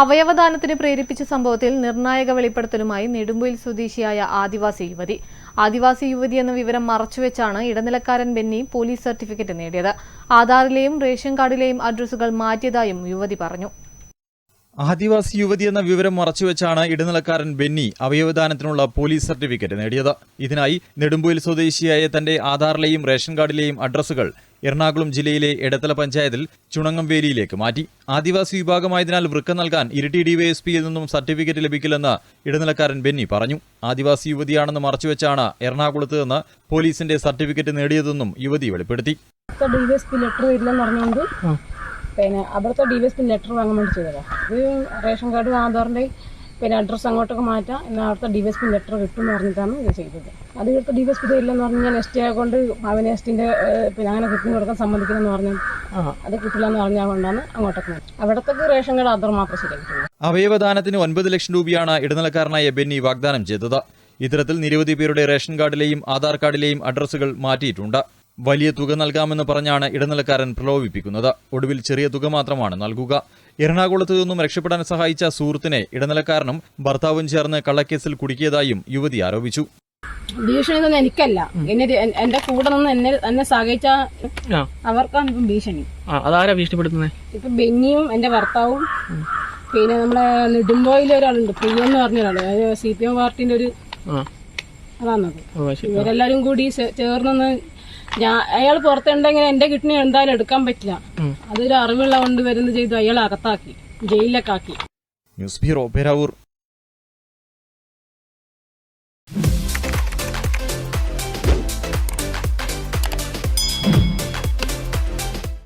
അവയവദാനത്തിന് പ്രേരിപ്പിച്ച സംഭവത്തിൽ നിർണായക വെളിപ്പെടുത്തലുമായി നെടുമ്പൊയിൽ സ്വദേശിയായ ആദിവാസി യുവതി. ആദിവാസി യുവതി എന്ന വിവരം മറച്ചുവെച്ചാണ് ഇടനിലക്കാരൻ ബെന്നി പോലീസ് സർട്ടിഫിക്കറ്റ് നേടിയത്. ആധാറിലെയും റേഷൻ കാർഡിലെയും അഡ്രസ്സുകൾ മാറ്റിയതായും യുവതി പറഞ്ഞു. ആദിവാസി യുവതി എന്ന വിവരം മറച്ചുവെച്ചാണ് ഇടനിലക്കാരൻ ബെന്നി അവയവദാനത്തിനുള്ള പോലീസ് സർട്ടിഫിക്കറ്റ് നേടിയത്. ഇതിനായി നെടുമ്പൊയിൽ സ്വദേശിയായ തന്റെ ആധാറിലെയും റേഷൻ കാർഡിലെയും അഡ്രസ്സുകൾ എറണാകുളം ജില്ലയിലെ എടത്തല പഞ്ചായത്തിൽ ചുണങ്ങംവേലിയിലേക്ക് മാറ്റി. ആദിവാസി വിഭാഗമായതിനാൽ വൃക്ക നൽകാൻ ഇരിട്ടി ഡിവൈഎസ്പിയിൽ നിന്നും സർട്ടിഫിക്കറ്റ് ലഭിക്കില്ലെന്ന് ഇടനിലക്കാരൻ ബെന്നി പറഞ്ഞു. ആദിവാസി യുവതിയാണെന്ന് മറച്ചുവെച്ചാണ് എറണാകുളത്ത് നിന്ന് പോലീസിന്റെ സർട്ടിഫിക്കറ്റ് നേടിയതെന്നും യുവതി വെളിപ്പെടുത്തി. പിന്നെ അവിടുത്തെ D V S P letter വാങ്ങാൻ വേണ്ടി ചെയ്തതാണ് ഇത് റേഷൻ കാർഡ് ആധാറിന്റെ പിന്നെ അഡ്രസ്സ് അങ്ങോട്ടൊക്കെ മാറ്റാം. എന്നാൽ അവിടുത്തെ D V S P letter കിട്ടും എന്ന് പറഞ്ഞിട്ടാണ് ഇത് ചെയ്തത്. അത് ഇവിടുത്തെ ഡി വി എസ് പി തരില്ലെന്ന് പറഞ്ഞ് ഞാൻ എസ് ടി കൊണ്ട് അവന് എസ് ടിന്റെ പിന്നെ അങ്ങനെ കിട്ടുന്ന കൊടുക്കാൻ സമ്മതിക്കണമെന്ന് പറഞ്ഞു അത് കിട്ടില്ല എന്ന് പറഞ്ഞാൽ കൊണ്ടാണ് അങ്ങോട്ടൊക്കെ മാറ്റി. അവിടത്തേക്ക് റേഷൻ കാർഡ് ആധാർ മാത്രം ശരിയായിട്ടുള്ളൂ അവയവദാനത്തിന് ഒൻപത് ലക്ഷം രൂപയാണ് ഇടനിലക്കാരനായ ബെന്നി വാഗ്ദാനം ചെയ്തത്. ഇത്തരത്തിൽ നിരവധി പേരുടെ റേഷൻ കാർഡിലെയും ആധാർ കാർഡിലെയും അഡ്രസ്സുകൾ മാറ്റിയിട്ടുണ്ട്. വലിയ തുക നൽകാമെന്ന് പറഞ്ഞാണ് ഇടനിലക്കാരൻ പ്രലോഭിപ്പിക്കുന്നത്. ഒടുവിൽ ചെറിയ തുക മാത്രമാണ് നൽകുക. എറണാകുളത്ത് നിന്നും രക്ഷപ്പെടാൻ സഹായിച്ച സുഹൃത്തിനെ ഇടനിലക്കാരനും ഭർത്താവും ചേർന്ന് കള്ളക്കേസിൽ കുടുക്കിയതായും യുവതി ആരോപിച്ചു. ഭീഷണി ഒന്നും എനിക്കല്ല. എന്നെ എന്റെ കൂടെ നിന്ന് എന്നെ എന്നെ സഹായിച്ച അവർക്കാണ് ഇപ്പം ഭീഷണി. ആ അതാരാ ഭീഷണിപ്പെടുത്തുന്നത് ഇപ്പൊ ബെന്നിയും എന്റെ ഭർത്താവും പിന്നെ നമ്മളെ നെടുമ്പോയിലെ ഒരാളുണ്ട് പ്രിയ എന്ന് പറഞ്ഞ ഒരാൾ. സി പി എം പാർട്ടിന്റെ ഒരു അതാണത്. ഇവരെല്ലാരും കൂടി ചേർന്നൊന്ന് ഞാൻ അയാൾ പുറത്തുണ്ടെങ്കിൽ എന്റെ കിഡ്നി എന്തായാലും എടുക്കാൻ പറ്റില്ല. അതൊരു അറിവുള്ള കൊണ്ട് വരുന്ന ചെയ്തു അയാൾ അകത്താക്കി ജയിലിലൊക്കെ ആക്കി ന്യൂസ് ബ്യൂറോ പെരാവൂർ.